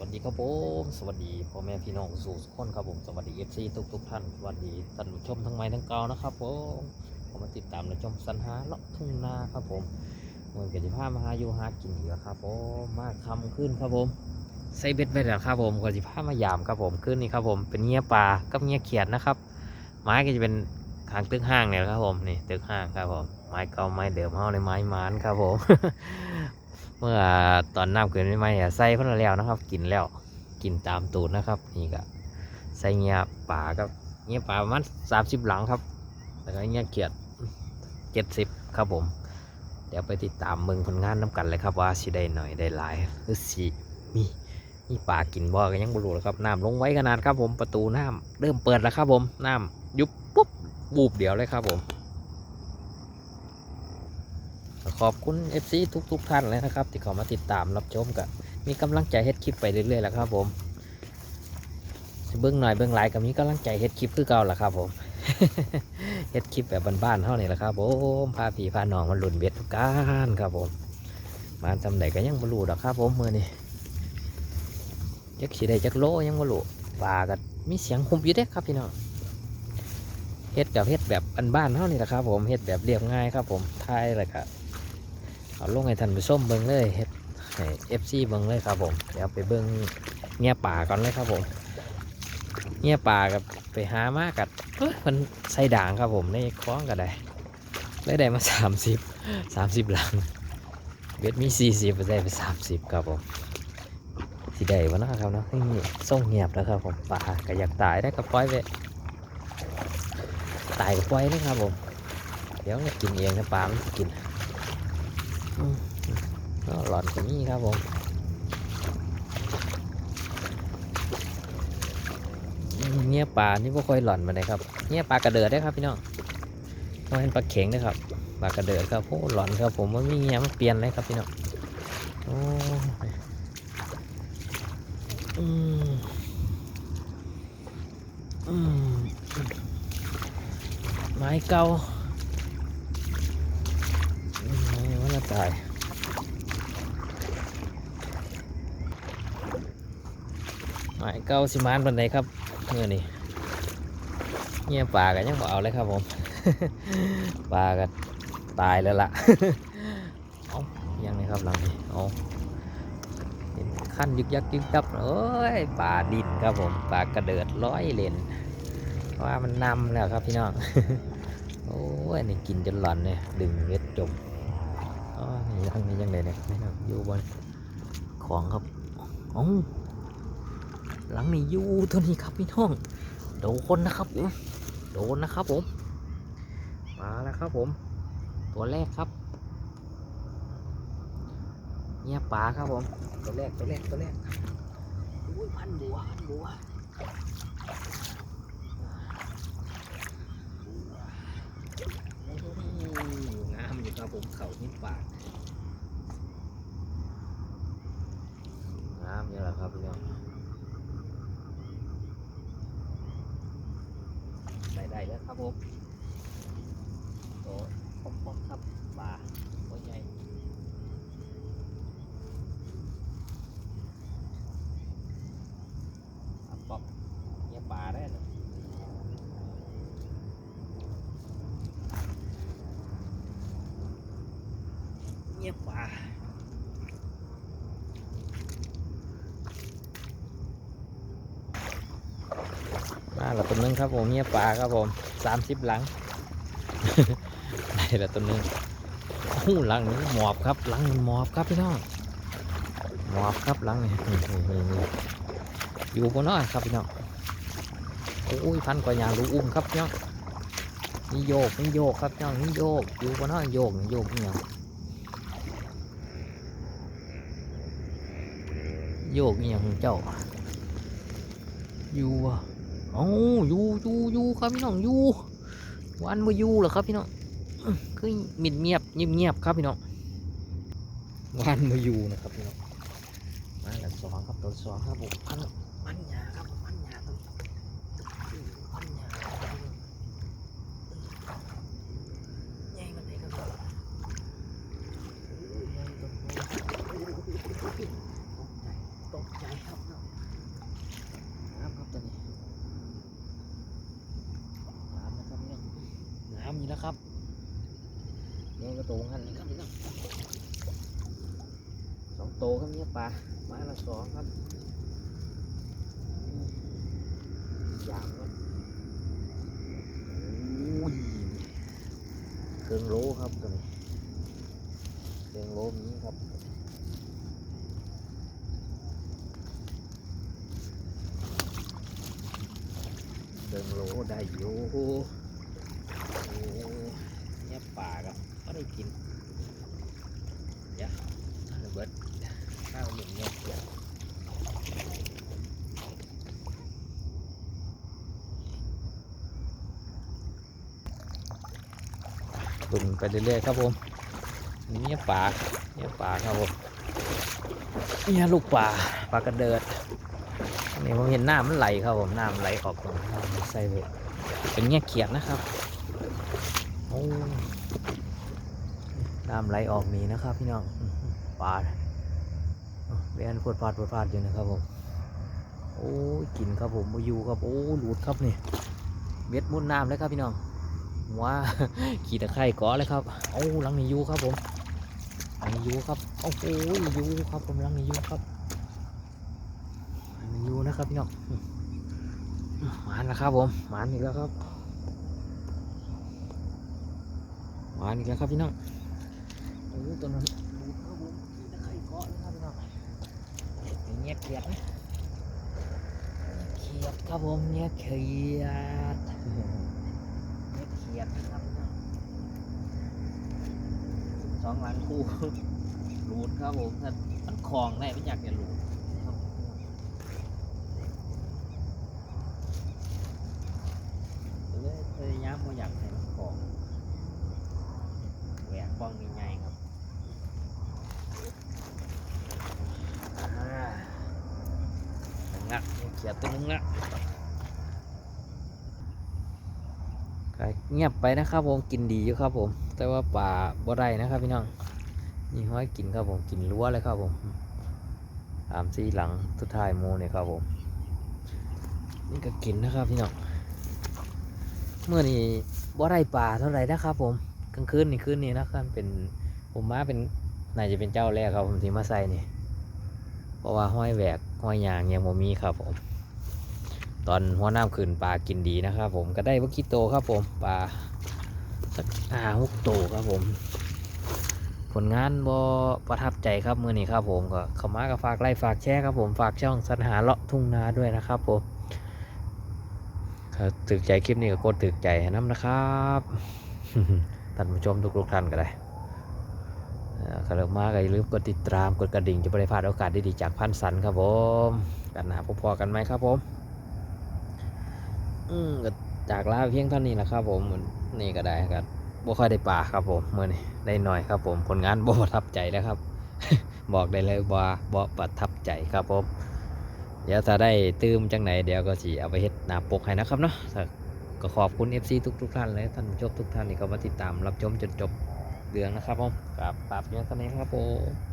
วัสดีครับผม สวัสดีพ่อแม่พี่น้องสู่ทุกคนครับผม สวัสดีเอฟซีทุกทุกท่าน สวัสดีท่านผู้ชมทั้งไม้ทั้งเกานะครับผมผมมาติดตามและชมสันหาเลาะทุ่งนาครับผมเมืองเกียรติภาพมาหาอยู่หากินเหลือครับผมมาคำขึ้นครับผมใส่เบ็ดไปแล้วครับผมเกียรติภาพมายามครับผมขึ้นนี่ครับผม เป็นเงี้ยปลากับเงี้ยเขียดนะครับ ไม้ก็จะเป็นทางตึกห้างเนี่ยครับผมนี่ตึกห้างครับผมไม้เก่าไม้เดิมเฮาในไม้มานครับผม เมื่อตอนน้ำเกินใหม่ๆอะใส่พ่นแล้วนะครับ กินแล้วกินตามตูดนะครับ นี่ก็ใส่เงี้ยป่ากับเงี้ยป่าประมาณสามสิบหลังครับแล้วก็เงี้ยเขียดเจ็ดสิบครับผม เดี๋ยวไปติดตามเมืองผลงานน้ำกันเลยครับว่าสิได้หน่อยได้หลายหรือสิมีมีป่ากินบ่ก็ยังบรูเลยครับน้ำลงไว้ขนาดครับผมประตูน้ำเริ่มเปิดแล้วครับผมน้ำยุบปุ๊บบูบเดียวเลยครับผม ขอบคุณ FC ทุกๆท่านเลยนะครับ ที่เข้ามาติดตามรับชมกับมีกำลังใจเฮ็ดคลิปไปเรื่อยๆแหล้วครับผมเบื้องหน่อยเบื้องหลายก็มีกำลังใจเฮ็ดคลิปคือเก่าแหละครับผมเฮ็ดคลิปแบบบ้านๆเท่านี้แหละครับผมพาพี่พาน้องมาหลุนเบ็ดทุกการครับผมมาจำไหนก็ยังบ่รู้ดอกครับผมมือนี้จักสิได้จักโลยังบ่รู้ปลาก็มีเสียงหุบอยู่เด้ครับพี่น้องเฮ็ดกับเฮ็ดแบบบ้านๆเท่านี้แหละครับผมเฮ็ดแบบเรียบง่ายครับผมทายเลยครับ เอาลงให้ท่านผู้ชมเบิ้งเลยเฮ็ดให้เอฟซีเบิ้งเลยครับผมเดี๋ยวไปเบิ้งเงี้ยป่าก่อนเลยครับผมเงี้ยป่ากับไปหามากัดมันใส่ด่างครับผมในคล้องก็ได้ได้ได้มาสามสิบสามสิบหลังเบ็ดมีสี่สิบได้ไปสามสิบครับผมสิได้วะนะครับเนาะนี่ส่งเงียบแล้วครับผมป่าก็อยากตายได้ก็ปล่อยไปตายก็ปล่อยเลยครับผม เดี๋ยวเนี่ยกินเองนะปลามันกิน ก็หลอดอย่านี้ครับผมเงี้ยปลานี่ไม่ค่อยหลอนมาเลยครับเงี้ยปลากระเดิดได้ครับพี่น้องไม่เป็นปลาเข็งนะครับปลากระเดิดครับโอ้หลอนครับผมมันมีเงี้ยมันเปลี่ยนเลยครับพี่น้องโอ้อืมอืมไม้เก่าอืมไม่ว่าจะ ตายหมายเก้าสิมานบันไดครับเมื่อนี้เงี้ยปลากันยังบ่เอาเลยครับผมปลากันตายแล้วล่ะเอายังไงครับหลังนี้เอาเห็นขั้นยึกยักยึกยับเอ้ยปลาดินครับผมปลากระเดิดร้อยเลนว่ามันนำแล้วครับพี่น้องโอ้ยนี่กินจนหลอนเนี่ยดึงเม็ดจม ยังนี่ยังไงเนี่ยพี่น้องอยู่บนของครับอ๋อหลังนี้อยู่ตัวนี้ครับพี่น้องโดนนะครับผมโดนนะครับผม มาแล้วครับผม ตัวแรกครับเงียปลาครับผม ตัวแรกตัวแรกตัวแรกอุ้ยพันบัวพันบัวโอ้ยงามอยู่ครับ ผมเขาที่ปากงามอยู่แล้วครับพี่น้องได้ได้แล้วครับผมโอ้ปอกปอกครับปลาตัวใหญ่ปลาปอกเนี่ยปลาได้นะ เนี่ยปลามาแล้วตัวนึงครับผมเนี่ยปลาครับผมสามสิบหลังได้แล้วตัวนึงโอ้หลังนี้หมอบครับหลังนี้หมอบครับพี่น้องหมอบครับหลังนี่อยู่บนน้อยครับพี่น้องโอ้ยพันกว่ายางดูอุ้มครับพี่น้องนี่โยกนี่โยกครับพี่น้องนี่โยกอยู่บนน้อยโยกโยกนี่ย โยกนี่ยังเจ้าอยู่อะโอ้อยู่อยู่อยู่ครับพี่น้องอยู่วันมาอยู่เหรอครับพี่น้องคือมิดเงียบเงียบเงียบครับพี่น้องวันมาอยู่นะครับพี่น้องมาแล้วสองครับตัวสองครับผมพันมันยาครับมันหยาตัวอื้อมันหยาครับพี่น้องใหญ่มันไหนครับพี่น้องโอ้ยใหญ่ตัวโอ้ยตกใจตกใจครับพี่น้อง ตัวงั้นนี่ครับพี่น้องสองโตวครับเนี่ยปลาไม้ละสองครับยาวครับโอ้ยเครื่องโลครับตัวนี้เครื่องโลนี้ครับเดินโลได้อยู่โอ้เนี่ยป่า กิน เดี๋ยวระเบิดข้าวหนึ่งเนี่ยเดี๋ยวตุ่นไปเรื่อยๆครับผมเนี่ยป่าเนี่ยป่าครับผมเนี่ยลูกป่าปลากระเดิดนี่ผมเห็นน้ำมันไหลครับผมน้ำไหลออกตรงใส่เวทเป็นเงี้ยเขียดนะครับโอ้ น้ำไหลออกนี่นะครับ พี่น้องปลาเรียนพวดพลาดพวดพลาดอยู่นะครับผมโอ้ยกินครับผมมาอยู่ครับโอ้หลุดครับนี่เบ็ดมุดน้ำเลยครับพี่น้องว้าขี่ตะไคร่กาะเลยครับโอ้หลังนี้อยูครับผมลังนี้อยูครับโอ้โหอยูครับผมหลังนี้อยูครับมันอยู่นะครับพี่น้องมหมานแล้วครับผมหมานอีกแล้วครับหมานอีกแล้วครับพี่น้อง โอ้ตัวนั้นดูครับผมที่ตะไคร่เกาะเลยครับพี่น้องเงียบเขียดนะเขียดครับผมเงียบเขียดเงียบเขียดนะครับพี่น้องสองหลังคู่หลุดครับผมถ้ามันคลองได้ไม่อยากจะหลุดเลยพยายามบ่อยากให้มันของ แหวกบ้องใหญ่ๆครับอ่างักเขียดตัวนึงละก็เงียบไปนะครับผมกินดีอยู่ครับผม แต่ว่าป่าบ่ได้นะครับพี่น้องนี่ห้อยกินครับผมกินรั้วเลยครับผมสามสี่หลังสุดท้ายหมูเนี่ยครับผม นี่ก็กินนะครับพี่น้องเมื่อนี้บ่ได้ปลาเท่าไหร่นะครับผม กลางคืนนี่คืนนี้นะครับเป็นผมมาเป็นน่าจะเป็นเจ้าแรกครับผมที่มาใส่นี่ เพราะว่าห้อยแหวกห้อยยางยังบ่มีครับผม ตอนหัวน้ำขึ้นปลากินดีนะครับผมก็ได้เมื่อกี้โตครับผมปลาสักห้าหกโตครับผม ผลงานบ่ประทับใจครับมือนี้ครับผมก็ข้ามาก็ฝากไลค์ฝากแชร์ครับผมฝากช่องสัญหาเลาะทุ่งนาด้วยนะครับผมถึกใจคลิปนี้ก็กดถึกใจน้ำนะครับ ท่านผู้ชมทุกๆท่านก็ได้เอ่อก็เริ่มาก็อย่าลืมกดติดตามกดกระดิ่งจะไม่ได้พลาดโอกาสดีๆจากพันสันครับผมกันหนาพอๆกันไหมครับผมอืมก็จากลาเพียงเท่านี้แหละครับผมนี่ก็ได้ครับบ่ค่อยได้ป่าครับผมเมื่อนี้ได้หน่อยครับผมผลงานบ่ประทับใจแล้วครับ บอกได้เลยว่าบ่ประทับใจครับผมเดี๋ยวถ้าได้ตื้มจังไหนเดี๋ยวก็สิเอาไปเฮ็ดหน้าปกให้นะครับเนาะ ก็ขอบคุณ FC ทุกทุกท่านเลยท่านผู้ชมทุกท่านที่เข้ามาติดตามรับชมจนจบเรื่องนะครับผมกับปรับเพียงเท่านี้ครับผม